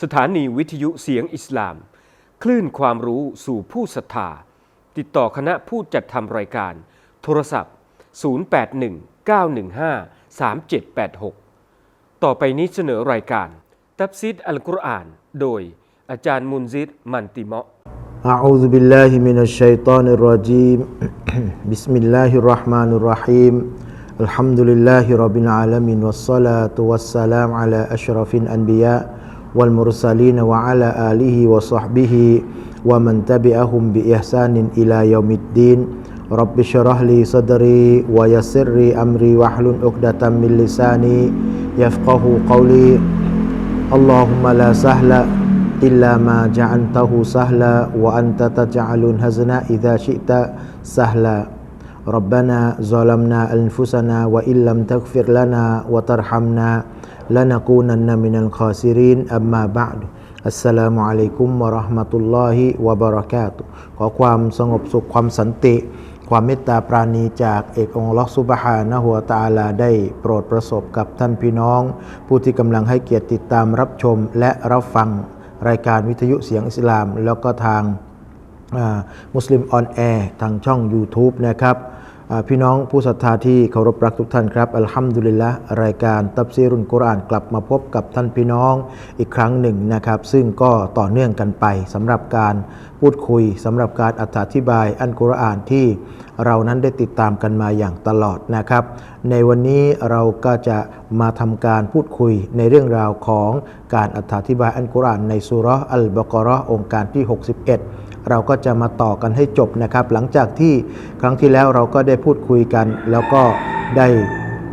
สถานีวิทยุเสียงอิสลาม คลื่นความรู้สู่ผู้ศรัทธา ติดต่อคณะผู้จัดทำรายการ โทรศัพท์ 0819153786 ต่อไปนี้เสนอรายการ ตับซิดอัลกุรอาน โดยอาจารย์มุนซิดมันติเมาะ أعوذ بالله من الشيطان الرجيم بسم الله الرحمن الرحيم الحمد لله رب العالمين والصلاة والسلام على أشرف الأنبياء والمرسلين وعلى آله وصحبه ومن تبعهم بإحسان إلى يوم الدين رب اشرح لي صدري ويسر لي أمري واحلل عقدة من لساني يفقه قولي اللهم لا سهل إلا ما جعلته سهلا وأنت تجعل الحزن إذا شئت سهلا ربنا ظلمنا أنفسنا وإن لم تغفر لنا وترحمنا لنكونن من الخاسرين أما بعد อัสสลามุอะลัยกุมวะเราะห์มะตุลลอฮิวะบะเราะกาตุฮ์ขอความสงบสุขความสันติ ความเมตตาปราณีจากเอกองค์อัลลอฮ์ซุบฮานะฮูวะตะอาลาได้โปรดประสบกับท่านพี่น้อง ผู้ที่กำลังให้เกียรติติดตามรับชมและรับฟังรายการวิทยุเสียงอิสลาม แล้วก็ทางมุสลิมออนแอร์ทางช่อง YouTube นะครับอ่า พี่น้องผู้ศรัทธาที่เคารพรักทุกท่านครับอัลฮัมดุลิลละรายการตับซีรุนกุรอานกลับมาพบกับท่านพี่น้องอีกครั้งหนึ่งนะครับ ซึ่งก็ต่อเนื่องกันไปสำหรับการพูดคุยสำหรับการอธิบายอันกุรอานที่เรานั้นได้ติดตามกันมาอย่างตลอดนะครับ ในวันนี้เราก็จะมาทำการพูดคุยในเรื่องราวของการอธิบายอันกุรอานในสุร์อัลบกราะห์องค์การที่ 61 เราก็จะมาต่อกันให้จบนะครับ หลังจากที่ครั้งที่แล้วเราก็ได้พูดคุยกัน แล้วก็ได้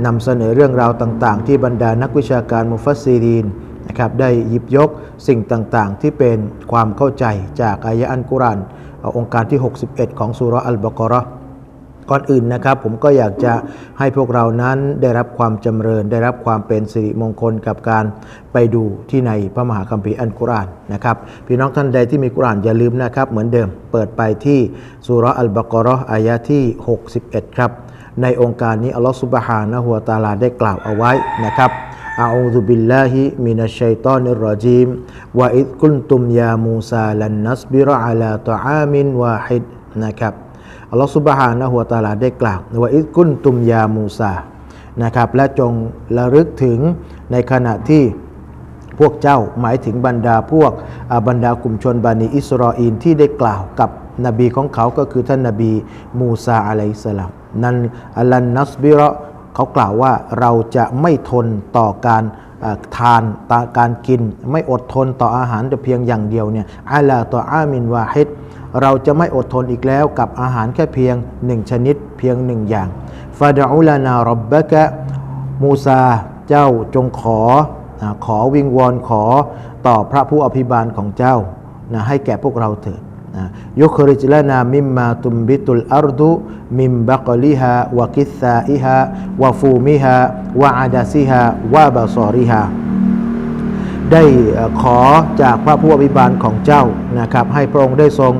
นำเสนอเรื่องราวต่างๆ ที่บรรดานักวิชาการมุฟัสซีรีนนะครับได้หยิบยกสิ่งต่างๆ ที่เป็นความเข้าใจจากอายะอันกุรานอองค์การที่ 61 ของสุราอัลบากรา ก่อนอื่นนะครับ ผมก็อยากจะให้พวกเรานั้นได้รับความจำเริญ ได้รับความเป็นสิริมงคลกับการไปดูที่ในพระมหาคัมภีร์อันกุรอานนะครับพี่น้องท่านใดที่มีกุรอานอย่าลืมนะครับ เหมือนเดิมเปิดไปที่สุราอัลบากราะห์อายะที่ 61 ครับ ในองค์การนี้อัลลอฮฺสุบฮานะฮูวตาลาได้กล่าวเอาไว้นะครับอาอูซุบิลลาฮิมินัชชัยฏอนิรรจีมวะอิดกุลตุมยามูซาลันนัสบิรอะลาตออามินวาฮิดนะครับ อัลลอฮฺสุบฮานะฮุวาตาลาได้กล่าวว่าอิดกุนตุมยามูซานะครับและจงระลึกถึงในขณะที่พวกเจ้าหมายถึงบรรดาพวกบรรดากลุ่มชนบานีอิสราเอลที่ได้กล่าวกับนบีของเขาก็คือท่านนบีมูซาอะลัยสลามนั้นอัลลันนัสบิระเขากล่าวว่าเราจะไม่ทนต่อการทานต่อการกิน ไม่อดทนต่ออาหารแต่เพียงอย่างเดียวเนี่ยอาลาต่ออามินวาฮิด เราจะไม่อดทนอีกแล้วกับอาหารแค่เพียงหนึ่งชนิดเพียงหนึ่งอย่างฟาดอุลานารบบะกะมูซาเจ้าจงขอขอวิงวอนขอต่อพระผู้อภิบาลของเจ้านะให้แก่พวกเราเถิดยุคริจลานามิมมาตุมบิตุลอาร์ดุมิมบักลิฮาวกิซาอิฮาวฟูมิฮาวะอาดาซิฮาวะบาซอริฮา ได้ขอจากพระผู้อภิบาลของเจ้านะครับ ให้พระองค์ได้ทรง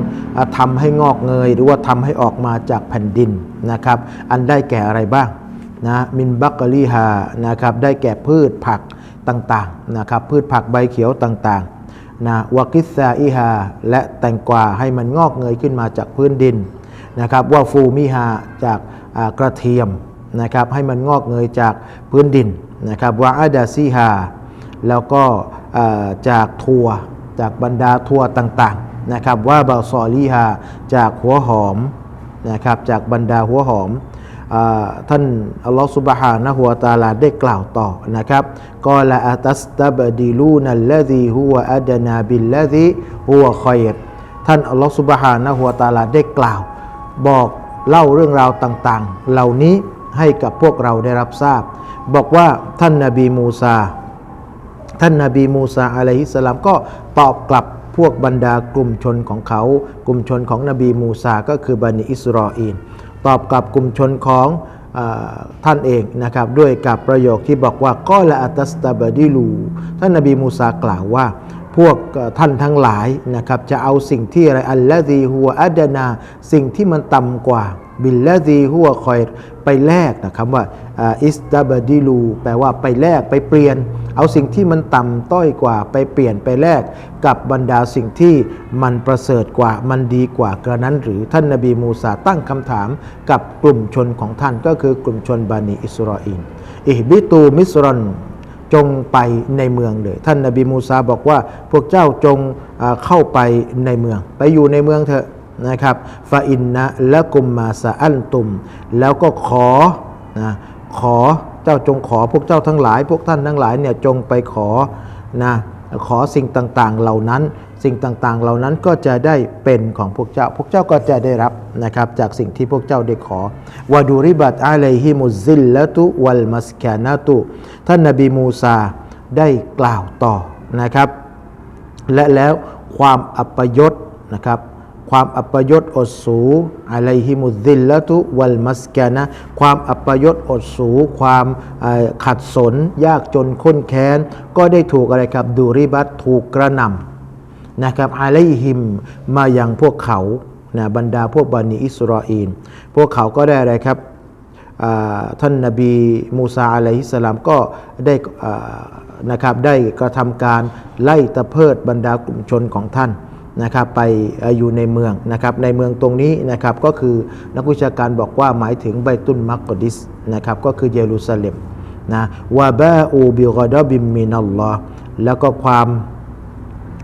ทำให้งอกเงย หรือว่าทำให้ออกมาจากแผ่นดินนะครับ อันได้แก่อะไรบ้างนะมินบักกะลีฮานะครับได้แก่พืชผักต่างๆนะครับ พืชผักใบเขียวต่างๆนะวากิซาอิฮาและแตงกวาให้มันงอกเงยขึ้นมาจากพื้นดินนะครับว่าฟูมิฮาจากกระเทียมนะครับให้มันงอกเงยจากพื้นดินนะครับว่าอาดาซีฮาแล้วก็ จากทัวจากบรรดาทัวต่างๆนะครับว่าบาซอลีฮาจากหัวหอมนะครับจากบรรดาหัวหอมท่านอัลลอฮฺสุบฮานะฮุวตาลาได้กล่าวต่อนะครับกอละอัตัสตับดิลูนัลลซีฮุวอัดนาบิลลซีฮุวคอยรท่านอัลลอฮฺสุบฮานะฮุวตาลาได้กล่าว บอกเล่าเรื่องราวต่างๆ เหล่านี้ให้กับพวกเราได้รับทราบ บอกว่าท่านนาบีมูซา ท่านนาบีมูซาอะลัยฮิสสลามก็ตอบกลับพวกบรรดากลุ่มชนของเขา กลุ่มชนของนบีมูซาก็คือบันิอิสราเอลตอบกลับกลุ่มชนของอท่านเองนะครับด้วยกับประโยคที่บอกว่าก็ละอัตสตาบดิลูท่านนบีมูซากล่าวว่า พวกท่านทั้งหลายนะครับจะเอาสิ่งที่อะไรอัลลอฮีฮัวอัดนา สิ่งที่มันต่ำกว่า บิลลาดีหัวคอยไปแลกนะคำว่าอิสตาบดิลูแปลว่าไปแลกไปเปลี่ยน เอาสิ่งที่มันต่ำต้อยกว่าไปเปลี่ยนไปแลกกับบรรดาสิ่งที่มันประเสริฐกว่ามันดีกว่ากระนั้น หรือท่านนบีมูซาตั้งคำถามกับกลุ่มชนของท่านก็คือกลุ่มชนบานีอิสราเอลอิฮบิตูมิสรอนจงไปในเมืองเลย ท่านนบีมูซาบอกว่าพวกเจ้าจงเข้าไปในเมือง ไปอยู่ในเมืองเถอะ นะครับฟาอินนะละกุมมาซาอันตุม แล้วก็ขอนะขอเจ้าจงขอพวกเจ้าทั้งหลาย พวกท่านทั้งหลายเนี่ยจงไปขอนะขอสิ่งต่างๆเหล่านั้น สิ่งต่างๆเหล่านั้นก็จะได้เป็นของพวกเจ้า พวกเจ้าก็จะได้รับนะครับจากสิ่งที่พวกเจ้าได้ขอวาดูริบัตอะลัยฮิมุซิลละตุวัลมัสกานาตุท่านนบีมูซาได้กล่าวต่อนะครับ และแล้วความอัปยศนะครับ ความอัปยศอดสูอะลัยฮิมุซิลละตุวัลมัสกานะความอัปยศอดสู ความขัดสน ยากจนข้นแค้น ก็ได้ถูกอะไรครับดูริบัตถูกกระนำนะครับอะลัยฮิมมาอย่างพวกเขานะบรรดาพวกบันิอิสราเอลพวกเขาก็ได้อะไรครับท่านนบีมูซาอะลัยฮิสสลามก็ได้นะครับได้กระทำการไล่ตะเพิดบรรดากลุ่มชนของท่าน นะครับไปอยู่ในเมืองนะครับในเมืองตรงนี้นะครับก็คือนักวิชาการบอกว่าหมายถึงไบตุนมักกดิสนะครับก็คือเยรูซาเล็มนะวาบาอูบิกอดบิมมินัลลอฮ์แล้วก็ความ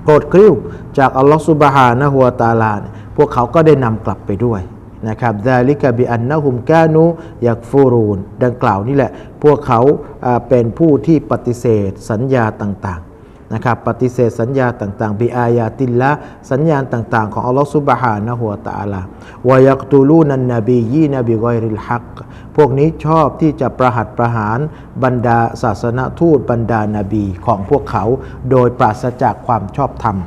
โกรธกริ้วจากอัลลอฮฺสุบฮานะฮุวาตาลาพวกเขาก็ได้นำกลับไปด้วยนะครับดาลิกะบิอันนะฮุมกานูยักฟูรูนดังกล่าวนี่แหละ พวกเขาอ่าเป็นผู้ที่ปฏิเสธสัญญาต่างๆ นะครับปฏิเสธสัญญาต่างๆบิอายาติลละสัญญาณต่าง ๆ ของอัลลอฮฺสุบฮานะฮุวตาลาวายักตูลูนันนบียีนบิกอยริลฮักพวกนี้ชอบที่จะประหัตประหารบรรดาศาสนทูตบรรดานาบีของพวกเขา โดยปราศจากความชอบธรรม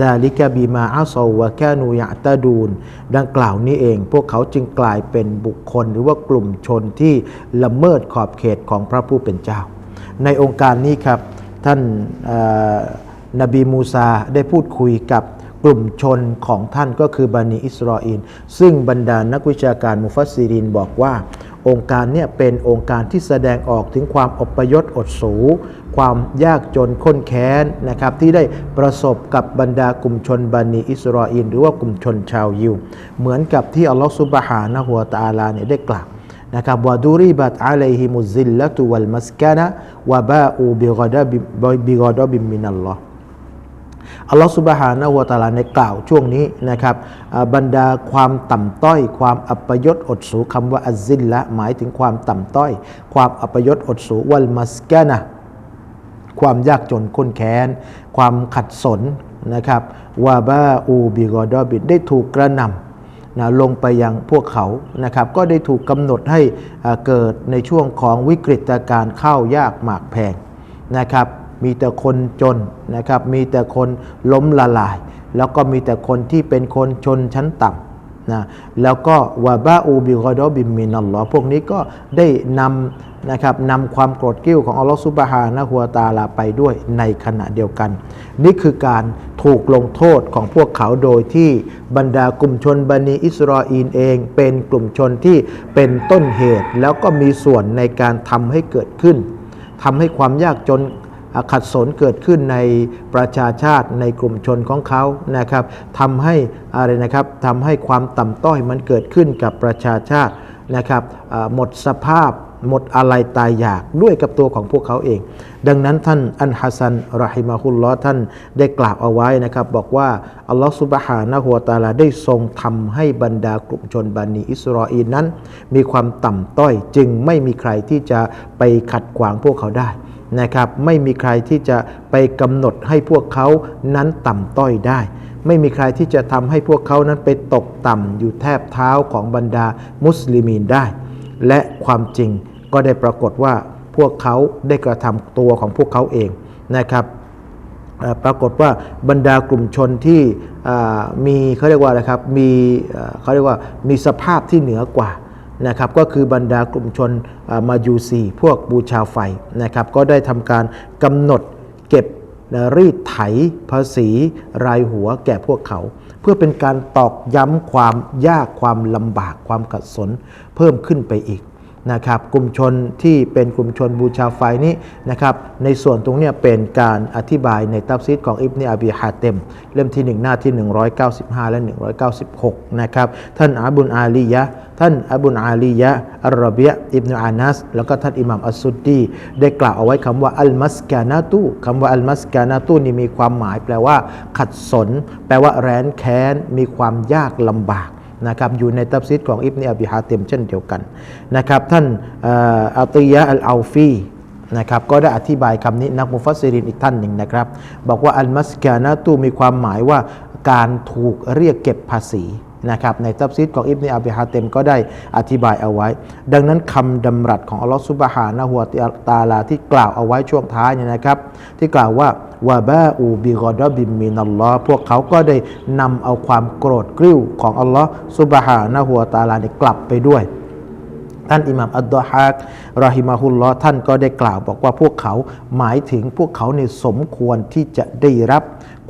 ซาลิกะบีมาอาซอวะแกนูยะตาดูนดังกล่าวนี้เอง พวกเขาจึงกลายเป็นบุคคลหรือว่ากลุ่มชนที่ละเมิดขอบเขตของพระผู้เป็นเจ้า ในองค์การนี้ครับ ท่านนบีมูซาได้พูดคุยกับกลุ่มชนของท่านก็คือบานีอิสราเอลซึ่งบรรดานักวิชาการมุฟัสซิรินบอกว่า องค์การเนี่ยเป็นองค์การที่แสดงออกถึงความอพยพอดสู ความยากจนข้นแค้นนะครับที่ได้ประสบกับบรรดากลุ่มชนบานีอิสราเอลหรือว่ากลุ่มชนชาวยิว เหมือนกับที่อัลลอฮฺซุบฮานะฮุวตาลาเนี่ยได้กล่าว นะครับวาดูริบัตอะลัยฮิมุซิลละตุวัลมัสกานะวะบาอูบิกอดาบิกอดาบิมินัลลอฮ์อัลลอฮฺสุบฮานะฮูวะตะอาลาในกล่าวช่วงนี้นะครับบรรดาความต่ำต้อย ความอัปยศอดสูคำว่าอัซิลละหมายถึงความต่ำต้อย ความอัปยศอดสูวัลมัสกานะความยากจนข้นแค้น ความขัดสนนะครับวาบาอูบิกอดอบิดได้ถูกกระหน่ำ นะลงไปยังพวกเขานะครับก็ได้ถูกกำหนดให้เกิดในช่วงของวิกฤตการเข้าวยากหมากแพงนะครับมีแต่คนจนนะครับมีแต่คนล้มละลาย แล้วก็มีแต่คนที่เป็นคนชนชั้นต่ำ นะแล้วก็วาบาอูบิกอดอบิมินัลลอฮ์พวกนี้ก็ได้นำนะครับนำความโกรธกิ้วของอัลลอฮฺซุบฮานะฮัวตาลาไปด้วยในขณะเดียวกัน นี่คือการถูกลงโทษของพวกเขาโดยที่บรรดากลุ่มชนบันิอิสราเอลเอง เป็นกลุ่มชนที่เป็นต้นเหตุ แล้วก็มีส่วนในการทำให้เกิดขึ้นทำให้ความยากจน อขัดสนเกิดขึ้นในประชาชาติในกลุ่มชนของเขานะครับทำให้อะไรนะครับทำให้ความต่ำต้อยมันเกิดขึ้นกับประชาชาตินะครับหมดสภาพหมดอะไรตายอยากด้วยกับตัวของพวกเขาเอง ดังนั้นท่านอันฮัสซันรอฮิมาฮุลลอท่านได้กล่าวเอาไว้นะครับ บอกว่า อัลลอฮฺสุบฮานะฮูวตาลาได้ทรงทำให้บรรดากลุ่มชนบันิอิสราเอลนั้น มีความต่ำต้อยจึงไม่มีใครที่จะไปขัดขวางพวกเขาได้ นะครับไม่มีใครที่จะไปกำหนดให้พวกเขานั้นต่ำต้อยได้ ไม่มีใครที่จะทำให้พวกเขานั้นไปตกต่ำอยู่แทบเท้าของบรรดามุสลิมีนได้ และความจริงก็ได้ปรากฏว่าพวกเขาได้กระทำตัวของพวกเขาเองนะครับปรากฏว่าบรรดากลุ่มชนที่มีเขาเรียกว่าอะไรครับมีเขาเรียกว่ามีสภาพที่เหนือกว่า นะครับก็คือบรรดากลุ่มชนมายูซีพวกบูชาไฟนะครับก็ได้ทำการกำหนดเก็บนะรีดไถภาษีรายหัวแก่พวกเขา เพื่อเป็นการตอกย้ำความยากความลำบากความขัดสนเพิ่มขึ้นไปอีกนะครับกลุ่มชนที่เป็นกลุ่มชนบูชาไฟนี้นะครับในส่วนตรงนี้เป็นการอธิบายในตัฟซีดของอิบนีอบีฮาเต็ม เล่มที่ 1 หน้าที่ 195 และ 196 นะครับ ท่านอาบุนอาลียะ ท่านอบุนอาลียะอัลรบียะอิบนุอานัสแล้วก็ท่านอิหม่ามอัสซุดดีได้กล่าวเอาไว้คำว่าอัลมัสกานาตุคำว่าอัลมัสกานาตุนี่มีความหมายแปลว่า ขัดสน แปลว่าแร้นแค้น มีความยากลำบากนะครับอยู่ในตัฟซีดของอิบนีอบิฮาเต็มเช่นเดียวกันนะครับท่านอัติยะอัลอาฟีนะครับก็ได้อธิบายคำนี้นักมุฟัสซิรินอีกท่านหนึ่งนะครับ บอกว่าอัลมัสกานาตูมีความหมายว่าการถูกเรียกเก็บภาษี นะครับในตัฟซีดของอิบนีอบิฮาเต็มก็ได้อธิบายเอาไว้ ดังนั้นคำดำรัสของอัลลอฮฺซุบฮานะฮุวะตาลาที่กล่าวเอาไว้ช่วงท้ายเนี่ยนะครับ ที่กล่าวว่าวาบาอูบิกอดบิมินัลลอฮ์พวกเขาก็ได้นำเอาความโกรธกริ้วของอัลลอฮ์ซุบฮานะฮุวะตาลาเนี่ยกลับไปด้วยท่านอิหม่ามอัดดอฮากรอฮิมาฮุลลอท่านก็ได้กล่าวบอกว่าพวกเขาหมายถึงพวกเขาในสมควรที่จะได้รับ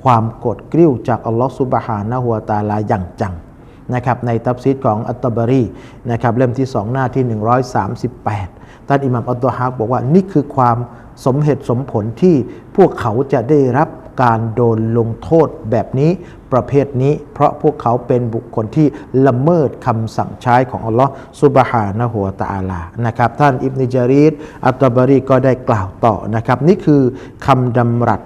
ความโกรธกริ้วจากอัลลอฮ์ซุบฮานะฮุวะตาลาอย่างจัง นะครับในตัฟซีดของอัตตบารีนะครับเล่มที่ 2 หน้าที่ 138 ท่านอิหม่ามอัดดอฮากบอกว่านี่คือความสมเหตุสมผลที่พวกเขาจะได้รับการโดนลงโทษแบบนี้ประเภทนี้ เพราะพวกเขาเป็นบุคคลที่ละเมิดคำสั่งใช้ของอัลลอฮ์ซุบฮานะฮุวตาลานะครับท่านอิบนิจารีดอัตตบารีก็ได้กล่าวต่อนะครับนี่คือคำดำรัส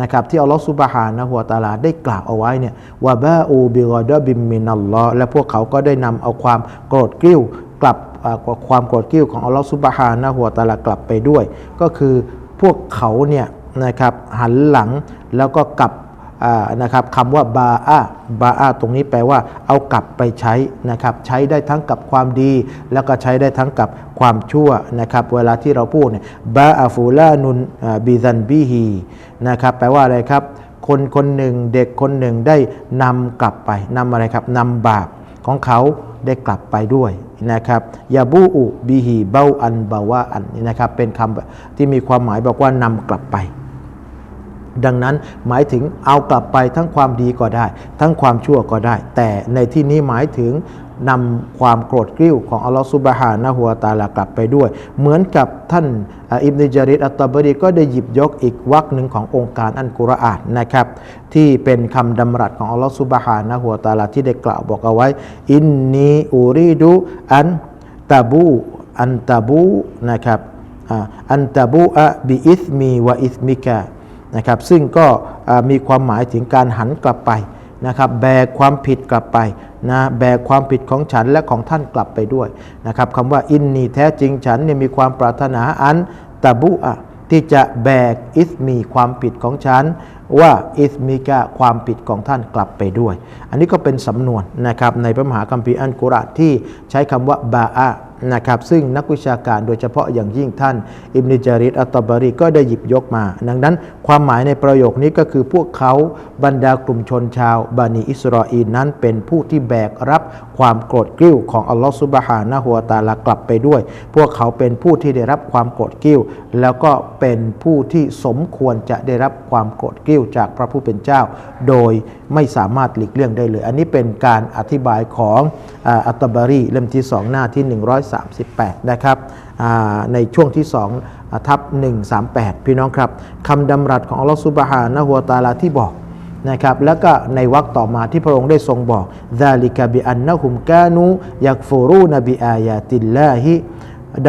นะครับที่อัลลอฮฺสุบฮานะฮัวตาลาได้กล่าวเอาไว้เนี่ยวะบาอูบิกอดบิมมินัลลอฮ์และพวกเขาก็ได้นำเอาความโกรธกริ้วกลับความโกรธกริ้วของอัลลอฮฺสุบฮานะฮัวตาลากลับไปด้วย ก็คือพวกเขาเนี่ยนะครับหันหลังแล้วก็กลับ นะครับคำว่าบาอาบาอาตรงนี้แปลว่าเอากลับไปใช้นะครับใช้ได้ทั้งกับความดี แล้วก็ใช้ได้ทั้งกับความชั่วนะครับเวลาที่เราพูดเนี่ยบาอาฟูลานุนบิซันบิฮีนะครับแปลว่าอะไรครับ คนคนหนึ่งเด็กคนหนึ่งได้นำกลับไปนำอะไรครับนำบาปของเขาได้กลับไปด้วยนะครับยาบูอุบิฮีเบาอันบาวาอันนี่นะครับเป็นคำที่มีความหมายบอกว่านำกลับไป ดังนั้นหมายถึงเอากลับไปทั้งความดีก็ได้ ทั้งความชั่วก็ได้ แต่ในที่นี้หมายถึงนำความโกรธกริ้วของอัลลอฮฺซุบฮานะฮุวาตาลากลับไปด้วย เหมือนกับท่านอิบนุจาริดอัตตบรีก็ได้หยิบยกอีกวรรคหนึ่งขององค์การอันกุรอานนะครับ ที่เป็นคำดำรัสของอัลลอฮฺซุบฮานะฮุวาตาลาที่ได้กล่าวบอกเอาไว้ อินนีอูรีดูอันตาบูอันตาบูนะครับอันตาบูอะบิอิสมีวะอิสมิกะ นะครับซึ่งก็มีความหมายถึงการหันกลับไปนะครับแบกความผิดกลับไปนะแบกความผิดของฉันและของท่านกลับไปด้วยนะครับคำว่าอินนีแท้จริงฉันเนี่ยมีความปรารถนาอันตะบุอะที่จะแบกอิสมีความผิดของฉัน ว่าอิสมิกะความผิดของท่านกลับไปด้วย อันนี้ก็เป็นสำนวนนะครับในพระมหาคัมภีร์อันกุรอานที่ใช้คำว่าบาอะนะครับซึ่งนักวิชาการโดยเฉพาะอย่างยิ่งท่าน อิบนิจาริดอัตตบารีก็ได้หยิบยกมา ดังนั้นความหมายในประโยคนี้ก็คือพวกเขาบรรดากลุ่มชนชาวบานีอิสราเอลนั้นเป็นผู้ที่แบกรับความโกรธกริ้วของอัลลอฮฺซุบฮานะฮุวาตาลากลับไปด้วย พวกเขาเป็นผู้ที่ได้รับความโกรธกริ้ว แล้วก็เป็นผู้ที่สมควรจะได้รับความโกรธกริ้วจากพระผู้เป็นเจ้า โดยไม่สามารถหลีกเลี่ยงได้เลย อันนี้เป็นการอธิบายของอ่าอัตตบารีเล่มที่ 2 หน้าที่ 138 นะครับอ่าในช่วงที่2อ่าทับ 138 พี่น้องครับคำดำรัสของอัลลอฮฺซุบฮานะฮุวาตาลาที่บอก นะครับแล้วก็ในวรรคต่อมาที่พระองค์ได้ทรงบอก ذَلِكَ بِأَنَّهُمْ كَانُوا يَكْفُرُونَ بِآيَاتِ اللَّهِ ด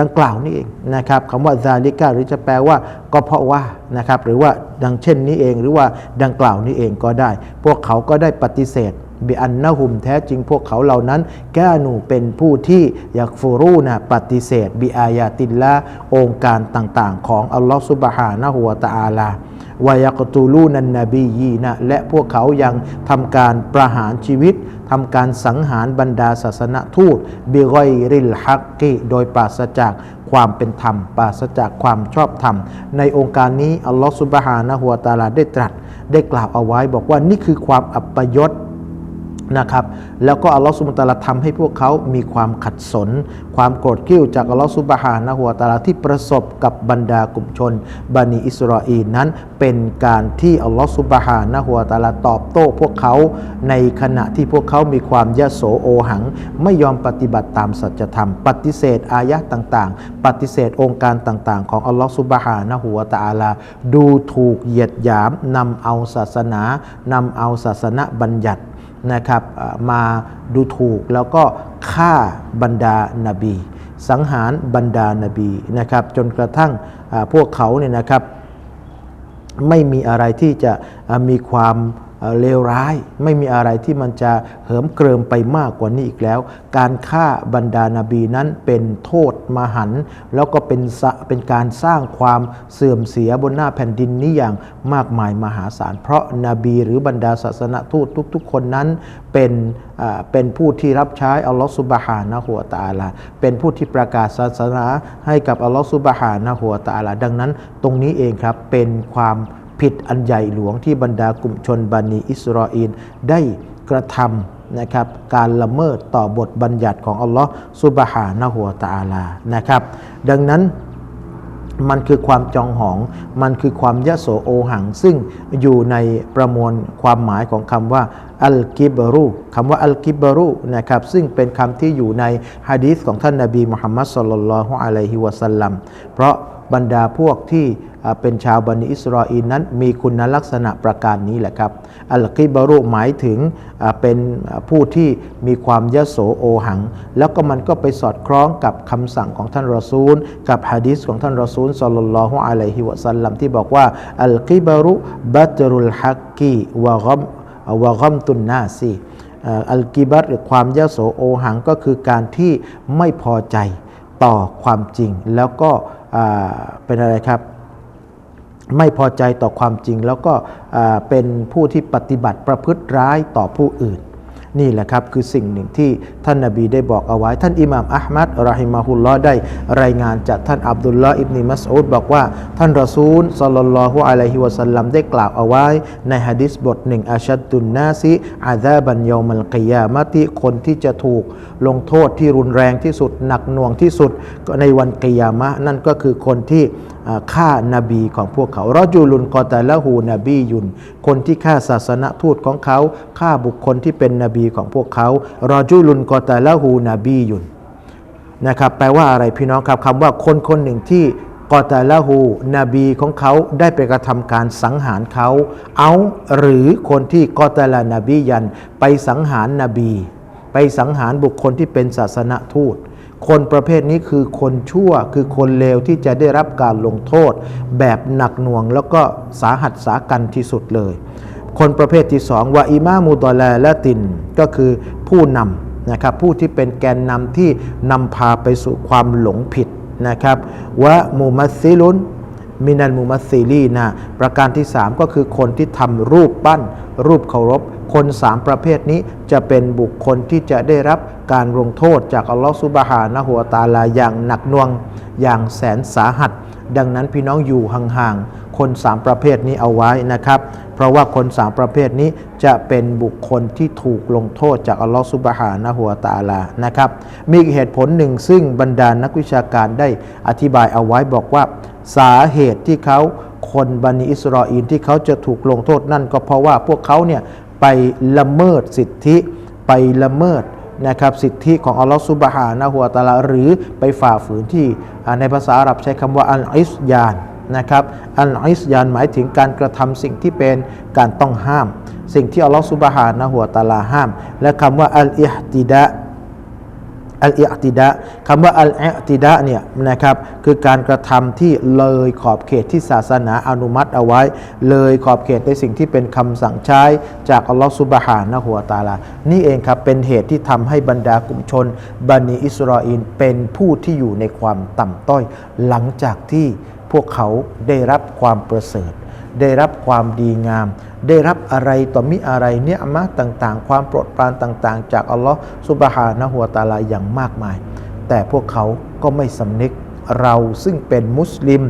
ดังกล่าวนี่เองนะครับคำว่าซาลิกาหรือจะแปลว่าก็เพราะว่านะครับหรือว่าดังเช่นนี้เองหรือว่าดังกล่าวนี้เองก็ได้ พวกเขาก็ได้ปฏิเสธบิอันนาหุมแท้จริงพวกเขาเหล่านั้นแกนูเป็นผู้ที่อยากฟูรูนะปฏิเสธบิอายาตินละองค์การต่างๆ ของอัลลอฮฺสุบฮานะฮุวะตะอาลา วายกตูลูนันนบียีนะและพวกเขายังทำการประหารชีวิตทำการสังหารบรรดาศาสนทูตบิกอยริลฮักกีโดยปราศจากความเป็นธรรม ปราศจากความชอบธรรม ในองค์การนี้อัลลอฮฺสุบฮานะฮัวตาลาได้ตรัส ได้กล่าวเอาไว้บอกว่านี่คือความอัปยศ นะครับแล้วก็อัลลอฮฺสุบะตะอาลาทำให้พวกเขามีความขัดสน ความโกรธกริ้วจากอัลลอฮฺสุบฮานะฮูวตะอาลาที่ประสบกับบรรดากลุ่มชนบันิอิสราเอลนั้น เป็นการที่อัลลอฮฺสุบฮานะฮูวตะอาลาตอบโต้พวกเขาในขณะที่พวกเขามีความยะโสโอหัง ไม่ยอมปฏิบัติตามสัจธรรม ปฏิเสธอายะห์ต่างๆ ปฏิเสธองค์การต่างๆ ของอัลลอฮฺสุบฮานะฮูวตะอาลาดูถูกเหยียดหยามนำเอาศาสนานำเอาศาสนบัญญัติ นะครับมาดูถูกแล้วก็ฆ่าบรรดานาบี สังหารบรรดานาบีนะครับจนกระทั่งพวกเขาเนี่ยนะครับไม่มีอะไรที่จะมีความ เลวร้าย ไม่มีอะไรที่มันจะเหิมเกริมไปมากกว่านี้อีกแล้ว การฆ่าบรรดานาบีนั้นเป็นโทษมหัน แล้วก็เป็นเป็นการสร้างความเสื่อมเสียบนหน้าแผ่นดินนี้อย่างมากมายมหาศาล เพราะนาบีหรือบรรดาศาสนทูตทุก ๆ คนนั้นเป็นเป็นผู้ที่รับใช้อัลลอฮฺสุบฮานะฮัวตาลา เป็นผู้ที่ประกาศศาสนาให้กับอัลลอฮฺสุบฮานะฮัวตาลา ดังนั้นตรงนี้เองครับเป็นความ ผิดอันใหญ่หลวงที่บรรดากลุ่มชนบันิอิสราเอลได้กระทำนะครับการละเมิดต่อบทบัญญัติของอัลลอฮฺสุบฮานะฮัวตอาลานะครับ ดังนั้นมันคือความจองหอง มันคือความยะโสโอหัง ซึ่งอยู่ในประมวลความหมายของคำว่าอัลกิบรุคำว่าอัลกิบรุนะครับซึ่งเป็นคำที่อยู่ในฮะดีษของท่านนาบีมุฮัมมัดสุลลัลอฮุอะลัยฮิวะสัลลัมเพราะบรรดาพวกที่ เป็นชาวบันิอิสราเอลนั้นมีคุณลักษณะประการนี้แหละครับอัลกิบารุหมายถึงเป็นผู้ที่มีความยโสโอหัง แล้วก็มันก็ไปสอดคล้องกับคำสั่งของท่านรอซูล กับฮะดีษของท่านรอซูลสลลลลอฮุอะลัยฮิวะสัลลัมที่บอกว่าอัลกิบารุบัตรุลฮักกีวะกัมวะกัมตุนนาซีอัลกิบัตหรือความยโสโอหังก็คือการที่ไม่พอใจต่อความจริงแล้วก็เป็นอะไรครับ ไม่พอใจต่อความจริง แล้วก็เป็นผู้ที่ปฏิบัติประพฤติร้ายต่อผู้อื่น นี่แหละครับคือสิ่งหนึ่งที่ท่านนาบีได้บอกเอาไว้ ท่านอิหม่ามอัลมัดรอฮิมาฮุลลอได้รายงานจากท่านอับดุลลอฮ์อิบนิมัสอูดบอกว่า ท่านรอซูลสัลลัลลอฮุอะลัยฮิวะสัลลัมได้กล่าวเอาไว้ ในฮะดิษบทหนึ่งอาชัดตุนนาซิอาซาบันยอมัลกิยามะติคนที่จะถูกลงโทษที่รุนแรงที่สุดหนักหน่วงที่สุดก็ในวันกิยามะนั่นก็คือคนที่ฆ่านาบีของพวกเขารอจูลุนกอตาละหูนบียุน คนที่ฆ่าศาสนทูตของเขาฆ่าบุคคลที่เป็นนบีของพวกเขารอจูลุนกอตาละหูนบียุนนะครับแปลว่าอะไรพี่น้องครับคำว่าคนคนหนึ่งที่กอตาละหูนบีของเขาได้ไปกระทำการสังหารเขา เอาหรือคนที่กอตาลานบียัน ไปสังหารนบี ไปสังหารบุคคลที่เป็นศาสนทูต คนประเภทนี้คือคนชั่วคือคนเลวที่จะได้รับการลงโทษ แบบหนักหน่วงแล้วก็สาหัสสากันที่สุดเลย คนประเภทที่สองว่าอิมามูตอแลและตินก็คือผู้นำนะครับผู้ที่เป็นแกนนำที่นำพาไปสู่ความหลงผิดนะครับวะมูมัสซิลุน มินันมุมัสซีลีนะประการที่ 3 ก็คือคนที่ทำรูปปั้น รูปเคารพ คนสามประเภทนี้จะเป็นบุคคลที่จะได้รับการลงโทษจากอัลลอฮฺซุบฮานะฮัวตาลาอย่างหนักหน่วงอย่างแสนสาหัส ดังนั้นพี่น้องอยู่ห่างๆ คนสามประเภทนี้เอาไว้นะครับ เพราะว่าคนสามประเภทนี้จะเป็นบุคคลที่ถูกลงโทษจากอัลลอฮฺซุบฮานะฮัวตาลานะครับ มีเหตุผลหนึ่งซึ่งบรรดานักวิชาการได้อธิบายเอาไว้บอกว่า สาเหตุที่เขาคนบันิอิสราเอลที่เขาจะถูกลงโทษนั่นก็เพราะว่าพวกเขาเนี่ยไปละเมิดสิทธิไปละเมิดนะครับสิทธิของอัลลอฮฺซุบฮานะฮัวะตาลาหรือไปฝ่าฝืนที่ในภาษาอาหรับใช้คำว่าอัลอิสยานนะครับอัลอิสยานหมายถึงการกระทำสิ่งที่เป็นการต้องห้าม สิ่งที่อัลลอฮฺซุบฮานะฮัวะตาลาห้าม และคำว่าอัลอิฮติดะ อัลอิอติดะคำว่าอัลอิอติดะเนี่ยนะครับคือการกระทำที่เลยขอบเขตที่ศาสนาอนุมัติเอาไว้ เลยขอบเขตในสิ่งที่เป็นคำสั่งใช้จากอัลลอฮฺซุบฮานะฮัวะตาลา นี่เองครับเป็นเหตุที่ทำให้บรรดากลุ่มชนบันิอิสราเอลเป็นผู้ที่อยู่ในความต่ำต้อย หลังจากที่พวกเขาได้รับความประเสริฐ ได้รับความดีงาม ได้รับอะไรต่อมิอะไรเนี่ยมะต่างๆ ความโปรดปรานต่างๆ จากอัลลอฮ์สุบฮานะฮัวะตาลาอย่างมากมาย แต่พวกเขาก็ไม่สำนึกเราซึ่งเป็นมุสลิม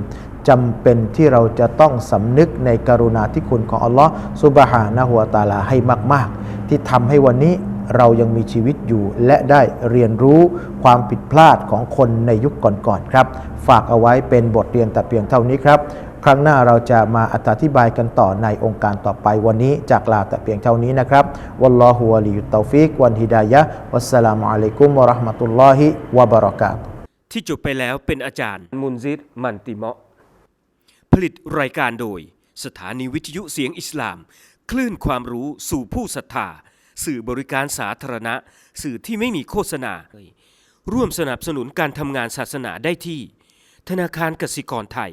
จำเป็นที่เราจะต้องสำนึกในกรุณาธิคุณของอัลลอฮ์สุบฮานะฮัวะตาลาให้มาก ๆ ที่ทำให้วันนี้เรายังมีชีวิตอยู่และได้เรียนรู้ความผิดพลาดของคนในยุคก่อนๆครับ ฝากเอาไว้เป็นบทเรียนแต่เพียงเท่านี้ครับ ครั้งหน้าเราจะมาอธิบายกันต่อในองค์การต่อไปวันนี้จากลาแต่เพียงเท่านี้นะครับวัลลอฮุวะลิยุตตอฟิกวันฮิดายะฮ์วัสสลามุอะลัยกุมวะเราะห์มะตุลลอฮิวะบะเราะกาตุฮ์ที่จบไปแล้วเป็นอาจารย์มุนซิดมันติเมาะผลิตรายการโดย สถานีวิทยุเสียงอิสลาม คลื่นความรู้สู่ผู้ศรัทธา สื่อบริการสาธารณะ สื่อที่ไม่มีโฆษณา ร่วมสนับสนุนการทำงานศาสนาได้ที่ ธนาคารกสิกรไทย